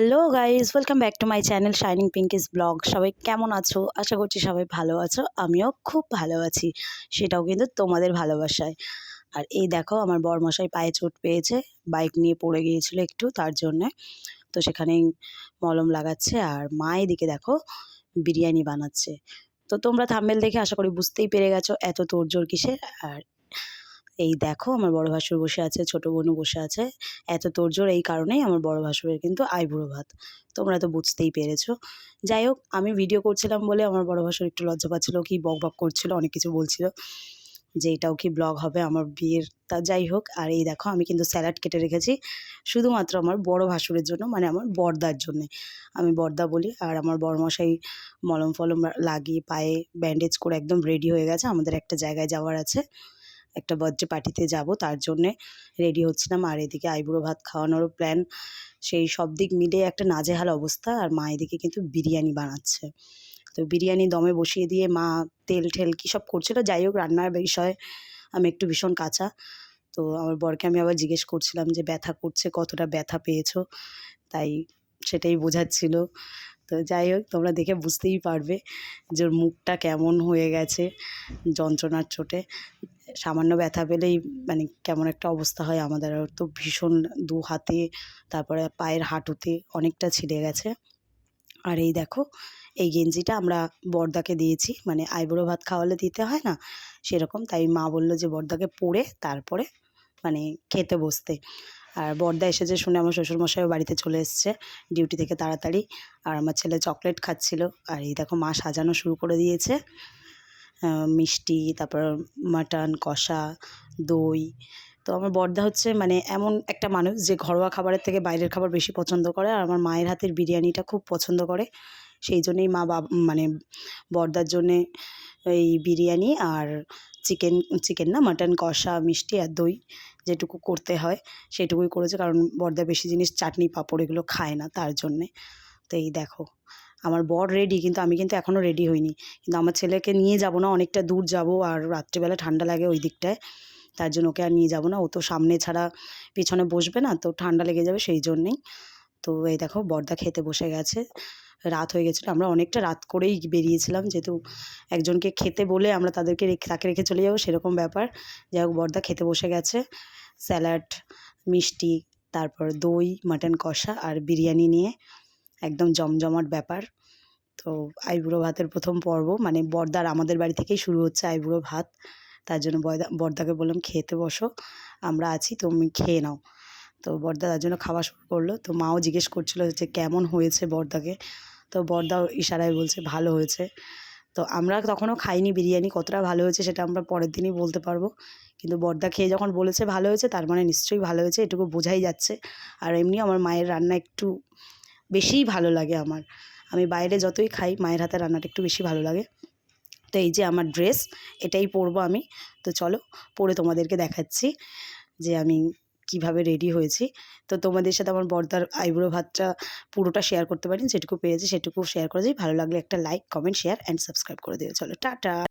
Hello guys welcome back to my channel shining pinky's blog সবাই কেমন আছো? আশা করছি সবাই ভালো আছো। আমিও খুব ভালো আছি। সেটাও কিন্তু তোমাদের ভালোবাসায়। আর এই দেখো, আমার বরমশাই পায়ে চোট পেয়েছে। বাইক নিয়ে পড়ে গিয়েছিল একটু, তার জন্যে। তো সেখানেই মলম লাগাচ্ছে আর মা এদিকে দেখো, বিরিয়ানি বানাচ্ছে। তো তোমরা থাম্বেল দেখে আশা করি বুঝতেই পেরে গেছো, এত তোড়জোড় কিসের? আর এই দেখো আমার বড় ভাসুর বসে আছে, ছোট বোনও বসে আছে। এত তোড়জোড় এই কারণেই আমার বড় ভাসুরের কিন্তু আইবুড়ো ভাত। তোমরা তো বুঝতেই পেরেছ। যাই হোক, আমি ভিডিও করছিলাম বলে আমার বড় ভাসুর একটু লজ্জা পাচ্ছিলো, কি বক বক করছিল, অনেক কিছু বলছিল যে এটাও কি ব্লগ হবে আমার বিয়ের। তা যাই হোক, আর এই দেখো আমি কিন্তু স্যালাড কেটে রেখেছি শুধুমাত্র আমার বড় ভাসুরের জন্য মানে আমার বর্দার জন্যে। আমি বর্দা বলি, আর আমার বড়মশাই মলম ফলম লাগিয়ে পায়ে ব্যান্ডেজ করে একদম রেডি হয়ে গেছে, আমাদের একটা জায়গায় যাওয়ার আছে। একটা বার্থডে পার্টিতে যাব, তার জন্যে রেডি হচ্ছিলাম। আর এদিকে আইবুড়ো ভাত খাওয়ানোরও প্ল্যান সেই সব দিক মিলে একটা নাজেহাল অবস্থা। আর মা এদিকে কিন্তু বিরিয়ানি বানাচ্ছে। তো বিরিয়ানি দমে বসিয়ে দিয়ে মা তেল ঠেল কী সব করছিল, যাই হোক রান্নার বিষয়ে, আমি একটু ভীষণ কাঁচা। তো আমার বরকে আমি আবার জিজ্ঞেস করছিলাম যে, ব্যথা করছে, কতটা ব্যথা পেয়েছ? তাই সেটাই বোঝাচ্ছিল। তো যাই হোক, তোমরা দেখে বুঝতেই পারবে যে মুখটা কেমন হয়ে গেছে, যন্ত্রণার চোটে সামান্য ব্যথা পেলেই মানে কেমন একটা অবস্থা হয় আমাদের। আর তো ভীষণ দু হাতে, তারপরে পায়ের হাঁটুতে অনেকটা ছিঁড়ে গেছে। আর এই দেখো, এই গেঞ্জিটা আমরা বর্দাকে দিয়েছি। মানে আইবুড়ো ভাত খাওয়ালে দিতে হয় না? সেরকম। তাই মা বলল যে বর্দাকে পরে তারপরে মানে খেতে বসতে। আর বর্দা এসেছে শুনে আমার শ্বশুরমশাইও বাড়িতে চলে এসছে ডিউটি থেকে তাড়াতাড়ি। আর আমার ছেলে চকলেট খাচ্ছিল। আর এই দেখো মা সাজানো শুরু করে দিয়েছে। মিষ্টি, তারপর মাটন, কষা, দই। তো আমার বর্দা হচ্ছে মানে এমন একটা মানুষ যে ঘরোয়া খাবারের থেকে বাইরের খাবার বেশি পছন্দ করে আর আমার মায়ের হাতের বিরিয়ানিটা খুব পছন্দ করে। সেই জন্যেই মা বাবা মানে বর্দার জন্যে এই বিরিয়ানি আর চিকেন চিকেন না, মাটন, কষা, মিষ্টি আর দই যেটুকু করতে হয় সেটুকুই করেছে কারণ বর্দা বেশি জিনিস চাটনি, পাঁপড় এগুলো খায় না তার জন্যে। তো এই দেখো। আমার বর রেডি কিন্তু আমি কিন্তু এখনও রেডি হইনি। কিন্তু আমার ছেলেকে নিয়ে যাব না, অনেকটা দূর যাব, আর রাত্রিবেলা ঠান্ডা লাগে ওই দিকটায়। তার জন্য ওকে আর নিয়ে যাব না, ও তো সামনে ছাড়া পিছনে বসবে না, তো ঠান্ডা লেগে যাবে সেই জন্যেই। তো এই দেখো, বর্দা খেতে বসে গেছে। রাত হয়ে গেছিল, আমরা অনেকটা রাত করেই বেরিয়েছিলাম, যেহেতু একজনকে খেতে বলে আমরা তাদেরকে রেখে, তাকে রেখে চলে যাব, সেরকম ব্যাপার। যাই হোক, বর্দা খেতে বসে গেছে। স্যালাড, মিষ্টি, তারপর দই, মাটন কষা, আর বিরিয়ানি নিয়ে। একদম জমজমাট ব্যাপার। তো আইবুড়ো ভাতের প্রথম পর্ব মানে বর্দার আমাদের বাড়ি থেকেই শুরু হচ্ছে আইবুড়ো ভাত। তার জন্য বয়দা, বর্দাকে বললাম, খেতে বসো, আমরা আছি, তুমি খেয়ে নাও। তো বর্দা তার জন্য খাওয়া শুরু করল। তো মাও জিজ্ঞেস করছিল যে, কেমন হয়েছে বর্দাকে? তো বর্দাও ইশারায় বলছে, ভালো হয়েছে। তো আমরা তখনও খাইনি বিরিয়ানি, কতটা ভালো হয়েছে সেটা আমরা পরের দিনই বলতে পারব। কিন্তু বর্দা খেয়ে যখন বলেছে ভালো হয়েছে, তার মানে নিশ্চয়ই ভালো হয়েছে, এটুকু বোঝাই যাচ্ছে। আর এমনি আমার মায়ের রান্না একটু বেশিই ভালো লাগে আমার। আমি বাইরে যতই খাই, মায়ের হাতে রান্নাটা একটু বেশি ভালো লাগে। তো এই যে আমার ড্রেস এটাই পরবো আমি। তো চলো, পরে তোমাদেরকে দেখাচ্ছি যে আমি কীভাবে রেডি হয়েছি। তো তোমাদের সাথে আমার বর্দার আইব্রো ভাতটা পুরোটা শেয়ার করতে পারি, যেটুকু পেয়েছি সেটুকু শেয়ার করে দিই। ভালো লাগলে একটা like comment share and subscribe করে দিও। চলো, টাটা!